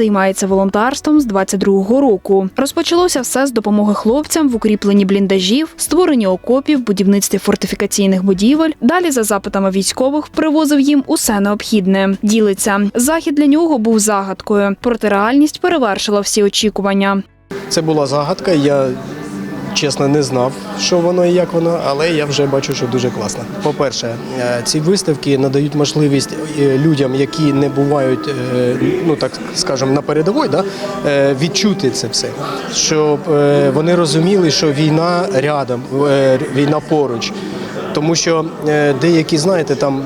займається волонтерством з 22-го року. Розпочалося все з допомоги хлопцям в укріпленні бліндажів, створенні окопів, будівництві фортифікаційних будівель. Далі, за запитами військових, привозив їм усе необхідне. Ділиться захід для нього був загадкою, проте реальність перевершила всі очікування. Це була загадка. Я чесно не знав, що воно і як воно, але я вже бачу, що дуже класно. По-перше, е, ці виставки надають можливість е, людям, які не бувають, е, ну так скажемо, на передовій, да, відчути це все, щоб вони розуміли, що війна рядом, війна поруч. Тому що е, деякі, знаєте, там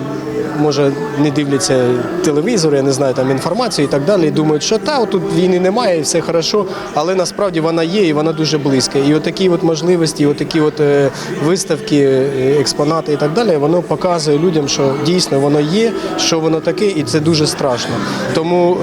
може не дивляться телевізор, я не знаю там інформацію і так далі. І думають, що та тут війни немає, і все хорошо, але насправді вона є і вона дуже близька. І отакі от можливості, отакі от е, виставки, е, експонати і так далі, воно показує людям, що дійсно воно є, що воно таке, і це дуже страшно. Тому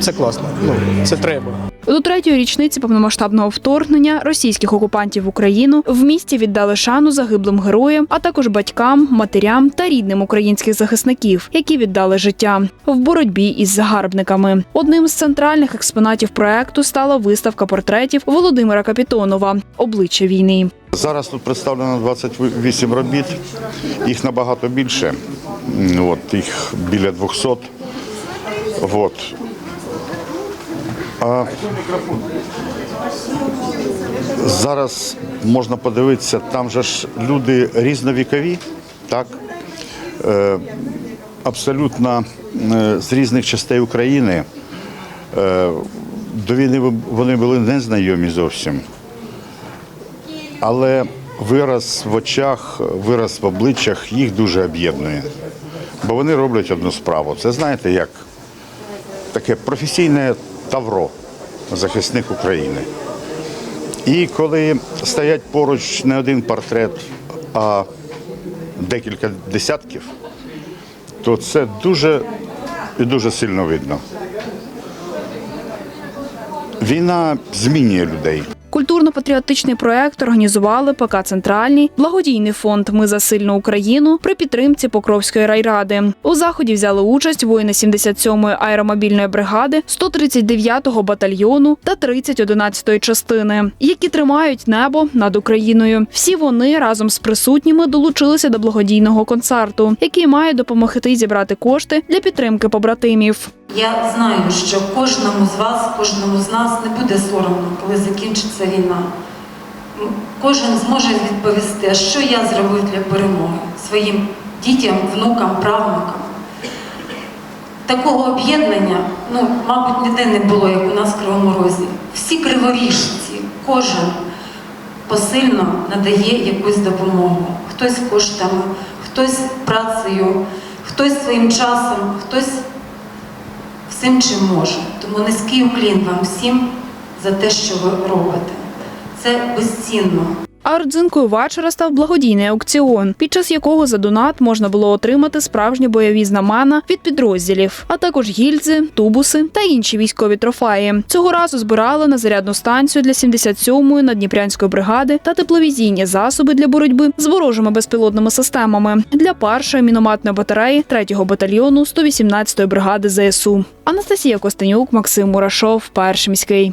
це класно. Ну це треба. До третьої річниці повномасштабного вторгнення російських окупантів в Україну в місті віддали шану загиблим героям, а також батькам, матерям та рідним українських захисників, які віддали життя в боротьбі із загарбниками. Одним з центральних експонатів проекту стала виставка портретів Володимира Капітонова Обличчя війни. Зараз тут представлено 28 робіт, їх набагато більше. От, їх біля 200. От. А зараз можна подивитися, там же ж люди різновікові, так? Е, абсолютно е, з різних частей України. Е, до війни вони були незнайомі зовсім. Але вираз в очах, вираз в обличчях їх дуже об'єднує. Бо вони роблять одну справу. Це знаєте як? Таке професійне тавро, захисник України. І коли стоять поруч не один портрет, а декілька десятків, то це дуже і дуже сильно видно. Війна змінює людей. Культурно-патріотичний проект організували ПК Центральний, благодійний фонд Ми за сильну Україну при підтримці Покровської райради. У заході взяли участь воїни 77-ї аеромобільної бригади, 139-го батальйону та 30-11-ї частини, які тримають небо над Україною. Всі вони разом з присутніми долучилися до благодійного концерту, який має допомогти зібрати кошти для підтримки побратимів. Я знаю, що кожному з вас, кожному з нас не буде соромно, коли закінчиться війна. Кожен зможе відповісти, що я зробив для перемоги своїм дітям, внукам, правнукам. Такого об'єднання, ну, мабуть, ніде не було, як у нас в Кривому Розі. Всі криворіжці, кожен посильно надає якусь допомогу. Хтось коштами, хтось працею, хтось своїм часом, хтось всім, чим може. Тому низький уклін вам всім за те, що ви робите. Це безцінно. А родзинкою вечора став благодійний аукціон, під час якого за донат можна було отримати справжні бойові знамена від підрозділів, а також гільзи, тубуси та інші військові трофеї. Цього разу збирали на зарядну станцію для 77-ї надніпрянської бригади та тепловізійні засоби для боротьби з ворожими безпілотними системами для першої мінометної батареї 3-го батальйону 118-ї бригади ЗСУ. Анастасія Костенюк, Максим Мурашов, перший міський.